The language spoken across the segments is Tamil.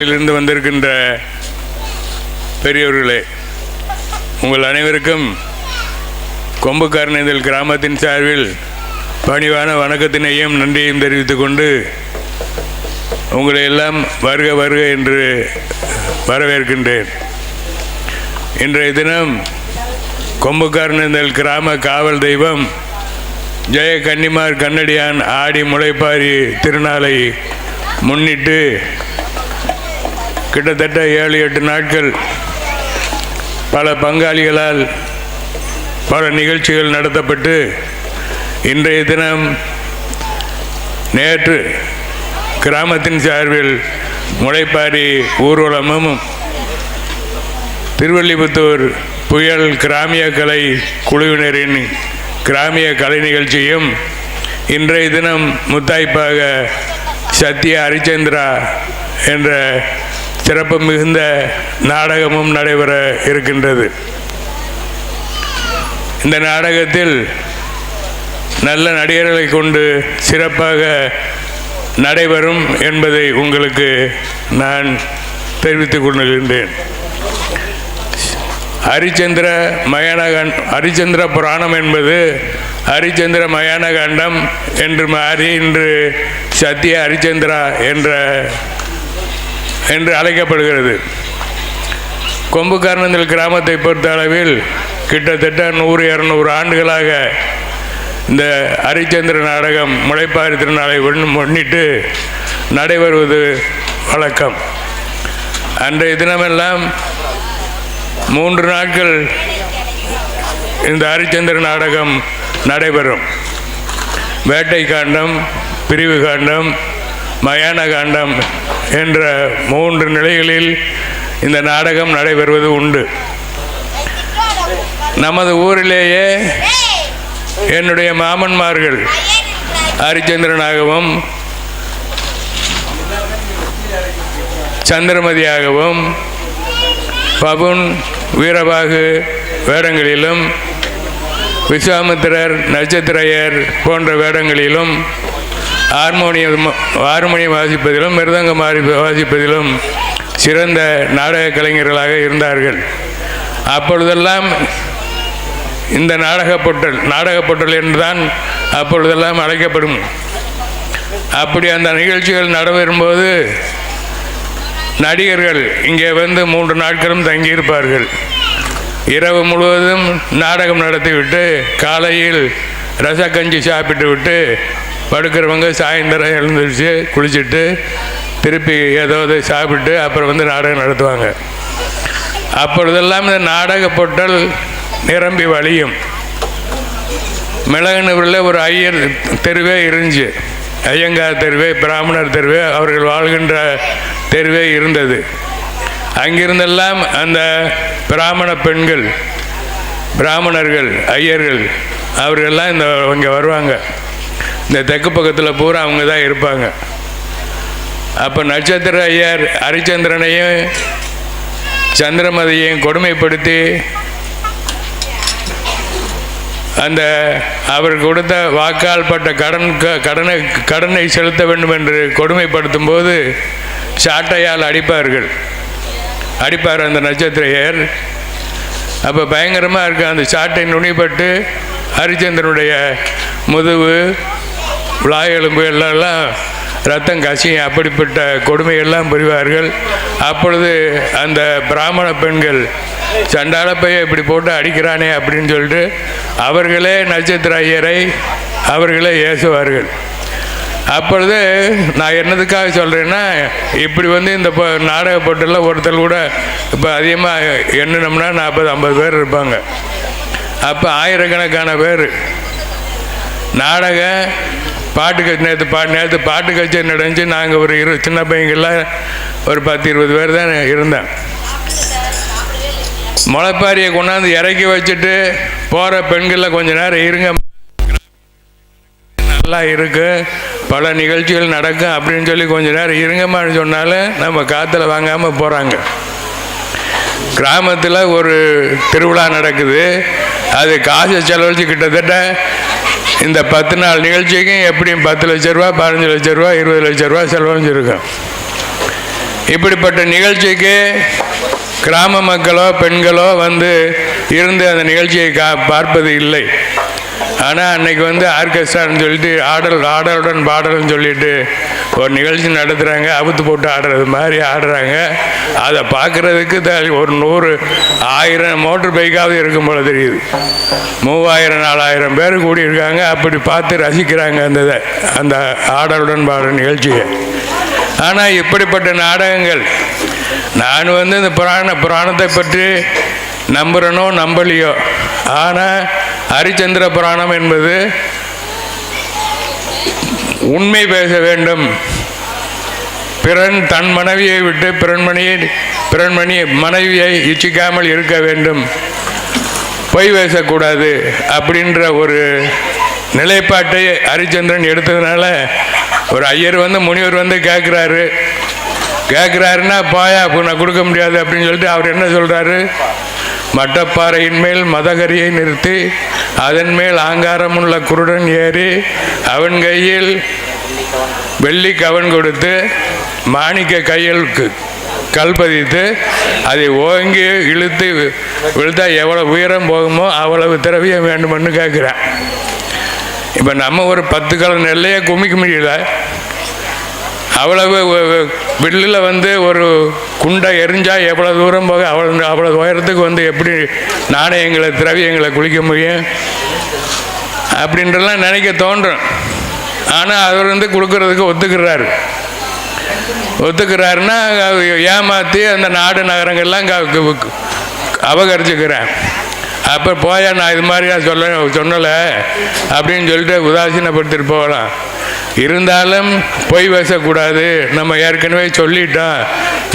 இருந்து வந்திருக்கின்ற பெரியவர்களே உங்கள் அனைவருக்கும் கொம்புக்காரனேந்தல் கிராமத்தின் சார்பில் பணிவான வணக்கத்தினையும் நன்றியையும் தெரிவித்துக் கொண்டு உங்களை எல்லாம் வருக வருக என்று வரவேற்கின்றேன். இன்றைய தினம் கொம்புக்காரனேந்தல் கிராம காவல் தெய்வம் ஜெய கன்னிமார் கண்ணடியான் ஆடி முளைப்பாரி திருநாளை முன்னிட்டு கிட்டத்தட்ட ஏழு எட்டு நாட்கள் பல பங்காளிகளால் பல நிகழ்ச்சிகள் நடத்தப்பட்டு இன்றைய தினம் நேற்று கிராமத்தின் சார்பில் முளைப்பாரி ஊர்வலமும் திருவள்ளிபுத்தூர் புயல் கிராமிய கலை குழுவினரின் கிராமிய கலை நிகழ்ச்சியும் இன்றைய தினம் முத்தாய்ப்பாக சத்யா ஹரிச்சந்திரா என்ற சிறப்பு மிகுந்த நாடகமும் நடைபெற இருக்கின்றது. இந்த நாடகத்தில் நல்ல நடிகர்களை கொண்டு சிறப்பாக நடைபெறும் என்பதை உங்களுக்கு நான் தெரிவித்துக் கொண்டிருக்கின்றேன் ஹரிச்சந்திர மயானகண் ஹரிச்சந்திர புராணம் என்பது ஹரிச்சந்திர மயானகாண்டம் என்று மாறி இன்று சத்திய ஹரிச்சந்திரா என்ற என்று அழைக்கப்படுகிறது. கொம்புக்காரணத்தில் கிராமத்தை பொறுத்த அளவில் கிட்டத்தட்ட நூறு இரநூறு ஆண்டுகளாக இந்த ஹரிச்சந்திர நாடகம் முளைப்பாரி திருநாளை முன்னிட்டு நடைபெறுவது வழக்கம். அன்றைய தினமெல்லாம் மூன்று நாட்கள் இந்த ஹரிச்சந்திர நாடகம் நடைபெறும். வேட்டை காண்டம் பிரிவு காண்டம் மயான காண்டம் என்ற மூன்று நிலைகளில் இந்த நாடகம் நடைபெறுவது உண்டு. நமது ஊரிலேயே என்னுடைய மாமன்மார்கள் ஹரிச்சந்திரனாகவும் சந்திரமதியாகவும் பபுன் வீரபாகு வேடங்களிலும் விஸ்வாமித்திரர் நட்சத்திரையர் போன்ற வேடங்களிலும் ஹார்மோனியம் ஹார்மோனியம் வாசிப்பதிலும் மிருதங்கம் வாசிப்பதிலும் சிறந்த நாடக கலைஞர்களாக இருந்தார்கள். அப்பொழுதெல்லாம் இந்த நாடகப்பொட்டல் பொட்டல் பொட்டல் என்றுதான் அப்பொழுதெல்லாம் அழைக்கப்படும். அப்படி அந்த நிகழ்ச்சிகள் நடைபெறும்போது நடிகர்கள் இங்கே வந்து மூன்று நாட்களும் தங்கியிருப்பார்கள். இரவு முழுவதும் நாடகம் நடத்திவிட்டு காலையில் ரசக்கஞ்சி சாப்பிட்டு விட்டு படுக்கிறவங்க சாயந்தரம் எழுந்திரிச்சு குளிச்சுட்டு திருப்பி ஏதாவது சாப்பிட்டு அப்புறம் வந்து நாடகம் நடத்துவாங்க. அப்பொழுதெல்லாம் இந்த நாடக பொட்டல் நிரம்பி வழியும். மிளகனூரில் ஒரு ஐயர் தெருவே இருந்துச்சு. ஐயங்கார் தெருவே பிராமணர் தெருவே அவர்கள் வாழ்கின்ற தெருவே இருந்தது. அங்கிருந்தெல்லாம் அந்த பிராமண பெண்கள் பிராமணர்கள் ஐயர்கள் அவர்கள்லாம் இந்த இங்கே வருவாங்க. இந்த தெற்கு பக்கத்தில் பூரா அவங்க தான் இருப்பாங்க. அப்போ நட்சத்திர ஐயர் ஹரிச்சந்திரனையும் சந்திரமதியையும் கொடுமைப்படுத்தி அந்த அவர் கொடுத்த வாக்கால் பட்ட கடன் க- கடனை கடனை செலுத்த வேண்டும் என்று கொடுமைப்படுத்தும் போது சாட்டையால் அடிப்பார்கள். அடிப்பார் அந்த நட்சத்திரையர் அப்போ பயங்கரமாக இருக்க. அந்த சாட்டை நுனிப்பட்டு ஹரிச்சந்திரனுடைய முதுகு விழாய் எலும்பு எல்லாம் ரத்தம் கசியும். அப்படிப்பட்ட கொடுமையெல்லாம் புரிவார்கள். அப்பொழுது அந்த பிராமண பெண்கள் சண்டாள பைய இப்படி போட்டு அடிக்கிறானே அப்படின்னு சொல்லிட்டு அவர்களே நட்சத்திர ஐயரை அவர்களே ஏசுவார்கள். அப்பொழுது நான் என்னதுக்காக சொல்கிறேன்னா இப்படி வந்து இந்த இப்போ நாடக போட்டில் ஒருத்தர் கூட இப்போ அதிகமாக எண்ணினோம்னா நாற்பது ஐம்பது பேர் இருப்பாங்க. அப்போ ஆயிரக்கணக்கான பேர் நாடகம் பாட்டு கட்சி நேற்று பாட்டு நேற்று பாட்டு கச்சேரி நடந்துச்சு. நாங்கள் ஒரு இரு சின்ன பையங்கள்லாம் ஒரு பத்து இருபது பேர் தான் இருந்தேன் முளைப்பாரியை கொண்டாந்து இறக்கி வச்சுட்டு போகிற பெண்களில் கொஞ்ச நேரம் இருங்க. நல்லா இருக்கு. பல நிகழ்ச்சிகள் நடக்கும் அப்படின்னு சொல்லி கொஞ்ச நேரம் இருங்கம்மான்னு சொன்னாலும் நம்ம காற்றுல வாங்காமல் போகிறாங்க கிராமத்தில் ஒரு திருவிழா நடக்குது. அது காசு செலவழிச்சு கிட்டத்தட்ட இந்த பத்து நாள் நிகழ்ச்சிக்கும் எப்படியும் பத்து லட்ச ரூபா பதினஞ்சு லட்ச ரூபா இருபது லட்ச ரூபா செலவழிஞ்சிருக்கும். இப்படிப்பட்ட நிகழ்ச்சிக்கு கிராம மக்களோ பெண்களோ வந்து இருந்து அந்த நிகழ்ச்சியை கா பார்ப்பது இல்லை. ஆனால் அன்னைக்கு வந்து ஆர்கெஸ்ட்ரான்னு சொல்லிட்டு ஆடல் ஆடலுடன் பாடல்னு சொல்லிட்டு ஒரு நிகழ்ச்சி நடத்துகிறாங்க அவுத்து போட்டு ஆடுறது மாதிரி ஆடுறாங்க. அதை பார்க்குறதுக்கு த ஒரு நூறு ஆயிரம் மோட்டர் பைக்காவது இருக்கும் போல தெரியுது. மூவாயிரம் நாலாயிரம் பேர் கூடியிருக்காங்க. அப்படி பார்த்து ரசிக்கிறாங்க அந்த இதை அந்த ஆடலுடன் பாடல் நிகழ்ச்சியை. ஆனால் இப்படிப்பட்ட நாடகங்கள் நான் வந்து இந்த புராண புராணத்தை பற்றி நம்புகிறனோ நம்பலையோ. ஆனால் ஹரிச்சந்திர புராணம் என்பது உண்மை பேச வேண்டும். பிறன் தன் மனைவியை விட்டு பிறன்மணியை பிறன்மணி மனைவியை இச்சிக்காமல் இருக்க வேண்டும். பொய் பேசக்கூடாது அப்படின்ற ஒரு நிலைப்பாட்டை ஹரிச்சந்திரன் எடுத்ததுனால ஒரு ஐயர் வந்து முனிவர் வந்து கேட்குறாரு கேட்குறாருன்னா பாயா நான் கொடுக்க முடியாது அப்படின்னு சொல்லிட்டு அவர் என்ன சொல்கிறாரு மட்டப்பாறையின் மேல் மதகரியை நிறுத்தி அதன் மேல் ஆங்காரமுள்ள குருடன் ஏறி அவன் கையில் வெள்ளி கவன் கொடுத்து மாணிக்க கையில் கு- கல் பதித்து அதை ஓங்கி இழுத்து விழுத்தா எவ்வளவு உயரம் போகுமோ அவ்வளவு திரவியம் வேண்டுமென்னு கேட்குறேன். இப்போ நம்ம ஒரு பத்து கலன் நெல்லையே குமிக்க முடியல. அவ்வளவு வில்லில் வந்து ஒரு குண்டை எரிஞ்சால் எவ்வளோ தூரம் போக அவ்வளோ அவ்வளோ உயரத்துக்கு வந்து எப்படி நாணயங்களை திரவியங்களை குளிக்க முடியும்? அப்படின்றலாம் நினைக்க தோன்றும். ஆனால் அவர் வந்து கொடுக்கறதுக்கு ஒத்துக்கிறாரு. ஒத்துக்கிறாருன்னா ஏமாற்றி அந்த நாடு நகரங்கள்லாம் க- அபகரிச்சுக்கிறேன் அப்போ போயா நான் இது மாதிரி நான் சொல்ல சொன்னலை அப்படின்னு சொல்லிட்டு உதாசீனப்படுத்திட்டு போகலாம். இருந்தாலும் பொய் பேசக்கூடாது. நம்ம ஏற்கனவே சொல்லிட்டோம்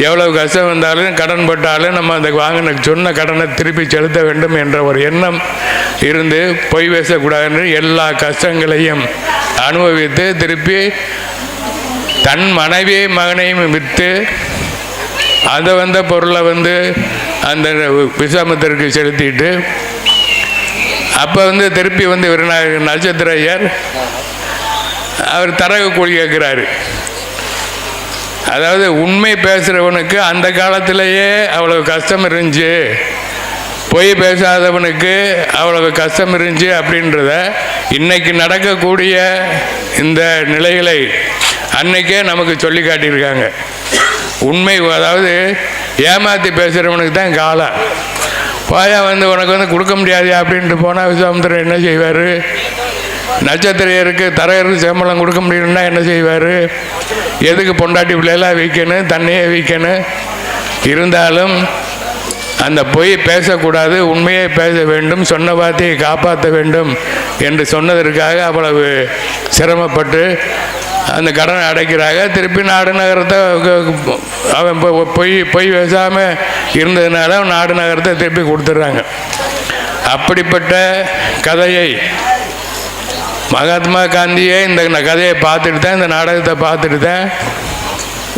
எவ்வளவு கஷ்டம் வந்தாலும் கடன் பட்டாலும் நம்ம அந்த வாங்கின சொன்ன கடனை திருப்பி செலுத்த வேண்டும் என்ற ஒரு எண்ணம் இருந்து பொய் பேசக்கூடாதுன்னு எல்லா கஷ்டங்களையும் அனுபவித்து திருப்பி தன் மனைவியை மகனையும் விற்று அதை வந்த பொருளை வந்து அந்த விசாமத்திற்கு செலுத்திட்டு அப்போ வந்து திருப்பி வந்து இவர் நட்சத்திர ஐயர் அவர் தரகு கூலி கேட்குறாரு. அதாவது உண்மை பேசுகிறவனுக்கு அந்த காலத்திலேயே அவ்வளவு கஷ்டம் இருந்துச்சு. பொய் பேசாதவனுக்கு அவ்வளவு கஷ்டம் இருந்துச்சு அப்படின்றத இன்னைக்கு நடக்கக்கூடிய இந்த நிலைகளை அன்னைக்கே நமக்கு சொல்லி காட்டியிருக்காங்க. உண்மை அதாவது ஏமாற்றி பேசுகிறவனுக்கு தான் காலம் போயா வந்து உனக்கு வந்து கொடுக்க முடியாது அப்படின்ட்டு போனால் விஸ்வாமித்திரன் என்ன செய்வார்? நட்சத்திரையருக்கு தரையருக்கு சேம்பளம் கொடுக்க முடியலன்னா என்ன செய்வார்? எதுக்கு பொண்டாட்டி பிள்ளையெல்லாம் விற்கணும் தன்னையே விற்கணும்? இருந்தாலும் அந்த பொய் பேசக்கூடாது உண்மையை பேச வேண்டும் சொன்ன வார்த்தையை காப்பாற்ற வேண்டும் என்று சொன்னதற்காக அவ்வளவு சிரமப்பட்டு அந்த கடனை அடைக்கிறாங்க. திருப்பி நாடு நகரத்தை அவன் பொய் பொய் பேசாமல் இருந்ததுனால நாடு நகரத்தை திருப்பி கொடுத்துட்றாங்க. அப்படிப்பட்ட கதையை மகாத்மா காந்தியே இந்த கதையை பார்த்துட்டு தான் இந்த நாடகத்தை பார்த்துட்டு தான்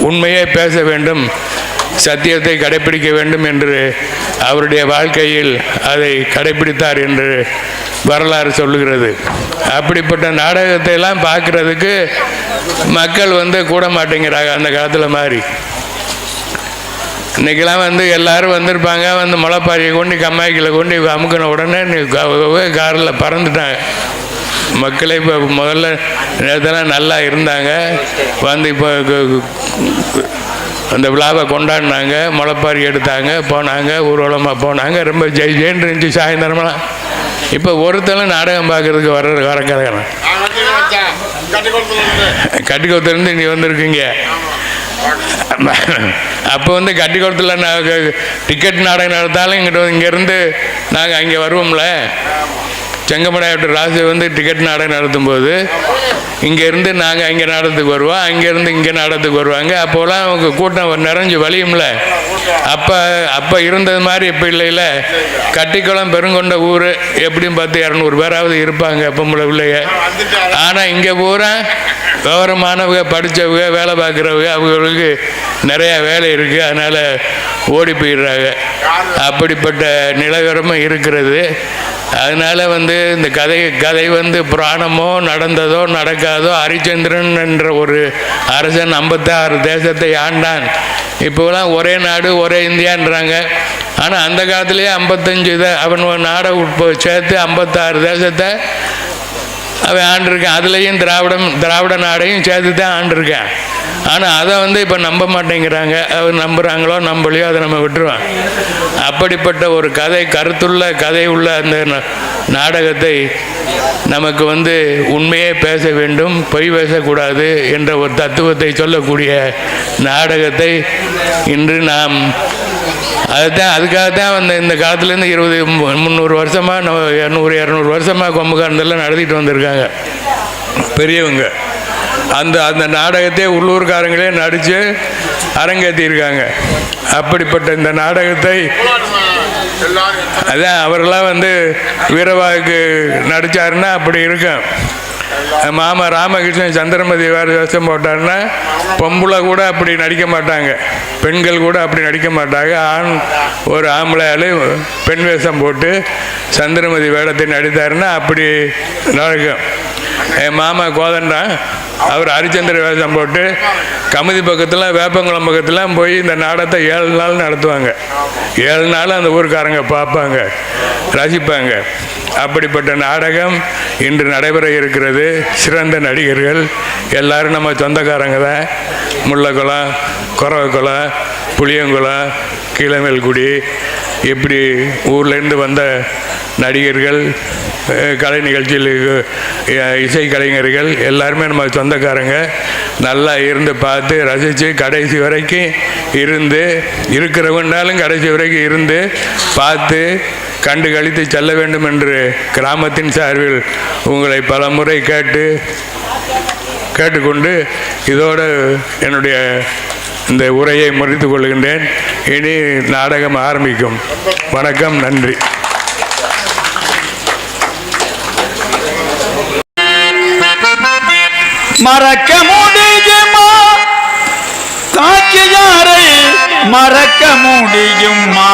உண்மையே பேச வேண்டும் சத்தியத்தை கடைப்பிடிக்க வேண்டும் என்று அவருடைய வாழ்க்கையில் அதை கடைப்பிடித்தார் என்று வரலாறு சொல்லுகிறது. அப்படிப்பட்ட நாடகத்தை எல்லாம் பார்க்கறதுக்கு மக்கள் வந்து கூட மாட்டேங்கிறாங்க அந்த காலத்தில் மாதிரி இன்றைக்கெல்லாம் வந்து எல்லாரும் வந்திருப்பாங்க வந்து முளைப்பாரியை கொண்டு கம்மாய்க்கில் கொண்டு அமுக்கின உடனே காரில் பறந்துட்டாங்க. மக்களே இப்போ முதல்ல நேரத்தெல்லாம் நல்லா இருந்தாங்க. வந்து இப்போ அந்த விழாவை கொண்டாடினாங்க. முளைப்பாரி எடுத்தாங்க போனாங்க ஊர்வலமாக போனாங்க. ரொம்ப ஜெய் ஜெயின்னு இருந்துச்சு சாயந்தரமெல்லாம். இப்போ ஒருத்தனும் நாடகம் பார்க்கறதுக்கு வர வர கலகணும் இங்கே வந்திருக்கீங்க. அப்போ வந்து கட்டிக்கோளத்தில் நாங்கள் டிக்கெட் நாடகம் நடத்தாலும் இங்கிட்ட இங்கேருந்து நாங்கள் அங்கே வருவோம்ல. செங்கமடையாட்டு ராசி வந்து டிக்கெட் நாடகம் நடத்தும்போது இங்கேருந்து நாங்கள் அங்கே நாடகத்துக்கு வருவோம். அங்கேருந்து இங்கே நாடகத்துக்கு வருவாங்க. அப்போலாம் அவங்க கூட்டம் நிறைஞ்சு வலியும்ல அப்போ அப்போ இருந்தது மாதிரி இப்போ இல்லைல்ல கட்டிக்குளம் பெருங்கொண்ட ஊர் எப்படியும் பார்த்து இரநூறு பேராவது இருப்பாங்க பொம்பளை பிள்ளைங்க. ஆனால் இங்கே பூரா விவரமானவங்க படித்தவங்க வேலை பார்க்குறவங்க அவங்களுக்கு நிறையா வேலை இருக்குது அதனால் ஓடி போயிடுறாங்க. அப்படிப்பட்ட நிலவரமும் இருக்கிறது. அதனால் வந்து இந்த கதை கதை வந்து புராணமோ நடந்ததோ நடக்காதோ ஹரிச்சந்திரன் என்ற ஒரு அரசன் ஐம்பத்தாறு தேசத்தை ஆண்டான். இப்போலாம் ஒரே நாடு ஒரே இந்தியான்றாங்க. ஆனால் அந்த காலத்திலேயே ஐம்பத்தஞ்சு இதை அவன் நாடை உட்போ சேர்த்து ஐம்பத்தாறு தேசத்தை அவன் ஆண்டிருக்கான். அதுலேயும் திராவிடம் திராவிட நாடையும் சேர்த்து தான் ஆண்டிருக்கான். ஆனால் அதை வந்து இப்போ நம்ப மாட்டேங்கிறாங்க. அவர் நம்புகிறாங்களோ நம்பலையோ அதை நம்ம விட்டுருவான் அப்படிப்பட்ட ஒரு கதை கருத்துள்ள கதை உள்ள அந்த நாடகத்தை நமக்கு வந்து உண்மையே பேச வேண்டும் பொய் பேசக்கூடாது என்ற ஒரு தத்துவத்தை சொல்லக்கூடிய நாடகத்தை இன்று நாம் அதுதான் அதுக்காக தான் வந்து இந்த காலத்துலேருந்து இருபது முந்நூறு வருஷமாக நம்ம இரநூறு இரநூறு வருஷமாக கொம்புகாரந்தெல்லாம் நடத்திட்டு வந்திருக்காங்க. பெரியவங்க. அந்த அந்த நாடகத்தை உள்ளூர்காரங்களே நடித்து அரங்கேற்றியிருக்காங்க. அப்படிப்பட்ட இந்த நாடகத்தை அதான் அவரெல்லாம் வந்து வீரவாவுக்கு நடித்தாருன்னா அப்படி இருக்கும். மாமா ராமகிருஷ்ணன் சந்திரமதி வேறு வேஷம் போட்டாருன்னா பொம்பளை கூட அப்படி நடிக்க மாட்டாங்க. பெண்கள் கூட அப்படி நடிக்க மாட்டாங்க. ஆண் ஒரு ஆம்பளையால் பெண் வேஷம் போட்டு சந்திரமதி வேடத்தை நடித்தாருன்னா அப்படி நடக்கும். என் மாமா கோதண்டா அவர் ஹரிச்சந்திர வேஷம் போட்டு கமுதி பக்கத்தில் வேப்பங்குளம் பக்கத்தில் போய் இந்த நாடகத்தை ஏழு நாள் நடத்துவாங்க. ஏழு நாள் அந்த ஊருக்காரங்க பார்ப்பாங்க ரசிப்பாங்க. அப்படிப்பட்ட நாடகம் இன்று நடைபெற இருக்கிறது. சிறந்த நடிகர்கள். எல்லாரும் நம்ம சொந்தக்காரங்க தான். முள்ளக்குளம் குறவக்குளம் புளியங்குளம் கீழமேல்குடி இப்படி ஊர்லேருந்து வந்த நடிகர்கள் கலை நிகழ்ச்சியில் இசை கலைஞர்கள் எல்லாருமே நம்ம சொந்தக்காரங்க. நல்லா இருந்து பார்த்து ரசித்து கடைசி வரைக்கும் இருந்து இருக்கிறவங்கனாலும் கடைசி வரைக்கும் இருந்து பார்த்து கண்டு கழித்து செல்ல வேண்டும் என்று கிராமத்தின் சார்பில் உங்களை பல முறை கேட்டு கேட்டுக்கொண்டு இதோடு என்னுடைய இந்த உரையை முறித்து கொள்கின்றேன். இனி நாடகம் ஆரம்பிக்கும். வணக்கம் நன்றி. மறக்க முடியுமா? தாக்கியாரை மறக்க முடியுமா?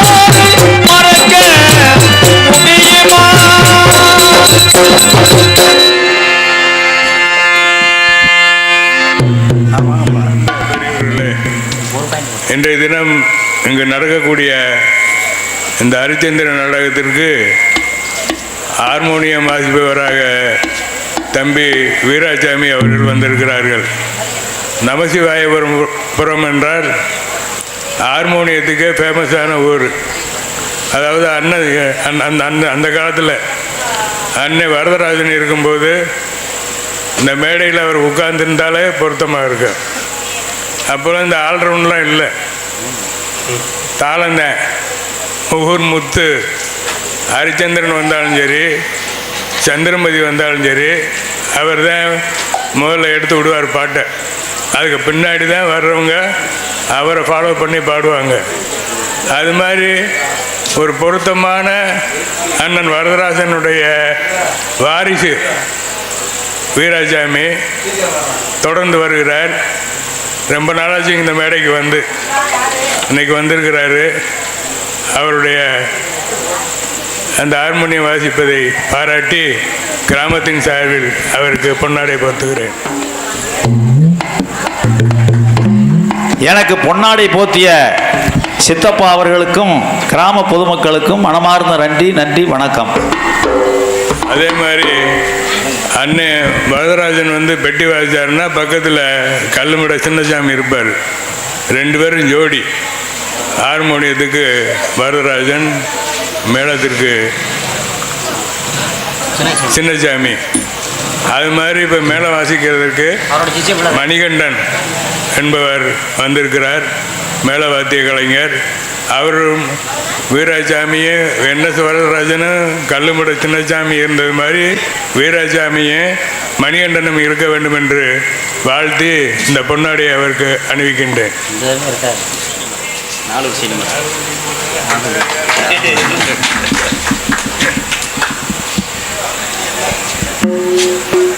இன்றைய தினம் இங்கு நடக்கக்கூடிய இந்த ஹரிச்சந்திர நாடகத்திற்கு ஹார்மோனியம் வாசிப்பவராக தம்பி வீராசாமி அவர்கள் வந்திருக்கிறார்கள். நமசிவாயபுரம் புரம் என்றால் ஹார்மோனியத்துக்கே ஃபேமஸான ஊர். அதாவது அண்ணன் அந்த அந்த அந்த காலத்தில் அன்னை வரதராஜன் இருக்கும்போது இந்த மேடையில் அவர் உட்கார்ந்துருந்தாலே பொருத்தமாக இருக்கும் அப்போல்லாம் இந்த ஆல்ரவுண்ட்லாம் இல்லை. தாளந்தேன் முகூர் முத்து ஹரிச்சந்திரன் வந்தாலும் சரி சந்திரமதி வந்தாலும் சரி அவர் தான் முதல்ல எடுத்து விடுவார் பாட்டை. அதுக்கு பின்னாடி தான் வர்றவங்க அவரை ஃபாலோ பண்ணி பாடுவாங்க. அது மாதிரி ஒரு பொருத்தமான அண்ணன் வரதராசனுடைய வாரிசு வீராசாமி தொடர்ந்து வருகிறார். ரொம்ப நாளாச்சு இந்த மேடைக்கு வந்து. இன்னைக்கு வந்திருக்கிறாரு. அவருடைய அந்த ஹார்மோனியம் வாசிப்பதை பாராட்டி கிராமத்தின் சார்பில் அவருக்கு பொன்னாடை போத்துகிறேன். எனக்கு பொன்னாடை போத்திய சித்தப்பா அவர்களுக்கும் கிராம பொதுமக்களுக்கும் மனமார்ந்த நன்றி நன்றி வணக்கம். அதே மாதிரி அண்ணன் வரதராஜன் வந்து பெட்டி வாசிச்சாருன்னா பக்கத்தில் கல்லுமட சின்னசாமி இருப்பார். ரெண்டு பேரும் ஜோடி. ஹார்மோனியத்துக்கு வரதராஜன் மேளத்திற்கு சின்னசாமி. அது மாதிரி இப்போ மேளம் வாசிக்கிறதுக்கு மணிகண்டன். என்பவர் வந்திருக்கிறார் மேலவாத்திய கலைஞர். அவரும் வீராசாமியே என்ன சுவரராஜனும் கல்லுமுட சின்னசாமி இருந்தது மாதிரி வீராசாமியே மணிகண்டனம் இருக்க வேண்டும் என்று வாழ்த்தி இந்த பொன்னாடியை அவருக்கு அணிவிக்கின்றேன்.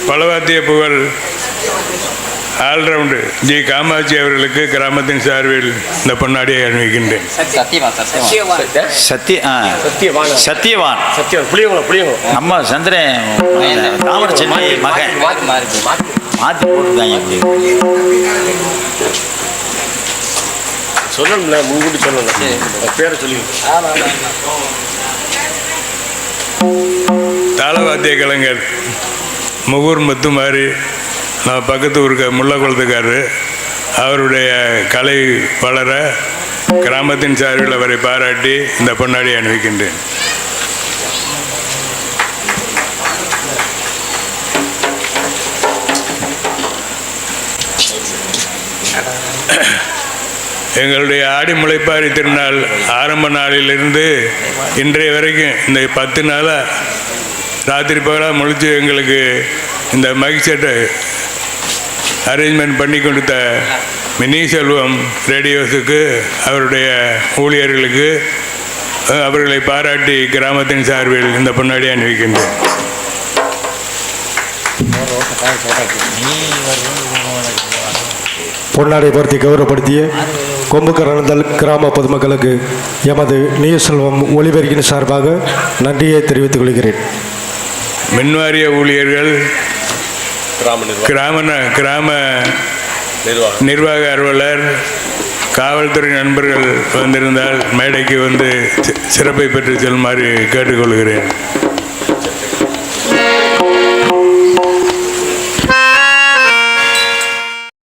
பலவாத்திய புகழ். All-round G. காமாட்சி அவர்களுக்கு கிராமத்தின் சார்பில் இந்த பொன்னாடியை அணிவிக்கின்றேன். சத்தியவான் சத்தியவான். நம்ம சந்திரன் தாமர சென்னை மகன். மாற்றி போட்டுருக்காங்க இப்படி சொல்லணும்ல முன்கூட்டி சொல்லணும். பேரை சொல்லி தாளவாத்திய கலைஞர் முகூர் முத்துமாரி நான் பக்கத்து ஊருக்கு முள்ளக்குளத்துக்காரரு அவருடைய கலை வளர கிராமத்தின் சார்பில் அவரை பாராட்டி இந்த பொன்னாடியை அணிவிக்கின்றேன். எங்களுடைய ஆடி முளைப்பாரி திருநாள் ஆரம்ப நாளிலிருந்து இன்றைய வரைக்கும் இந்த பத்து நாளாக ராத்திரி பகலாக முழித்து எங்களுக்கு இந்த மகிழ்ச்சியை அரேஞ்ச்மெண்ட் பண்ணி கொடுத்த மினி செல்வம் ரேடியோஸுக்கு அவருடைய ஊழியர்களுக்கு அவர்களை பாராட்டி கிராமத்தின் சார்பில் இந்த பொன்னாடி அணிவிக்கின்றேன். பொன்னாடை பருத்தி கௌரவப்படுத்திய கொம்புக்கரணந்தல் கிராம பொதுமக்களுக்கு எமது நியூஸ் செல்வம் ஒளிபெருக்கின் சார்பாக நன்றியை தெரிவித்துக் கொள்கிறேன். மின்வாரிய ஊழியர்கள் கிராம கிராம நிர்வாக அலுவலர் காவல்துறை நண்பர்கள் வந்திருந்தால் மேடைக்கு வந்து சிறப்பை பெற்று செல்லுமாறு கேட்டுக்கொள்கிறேன்.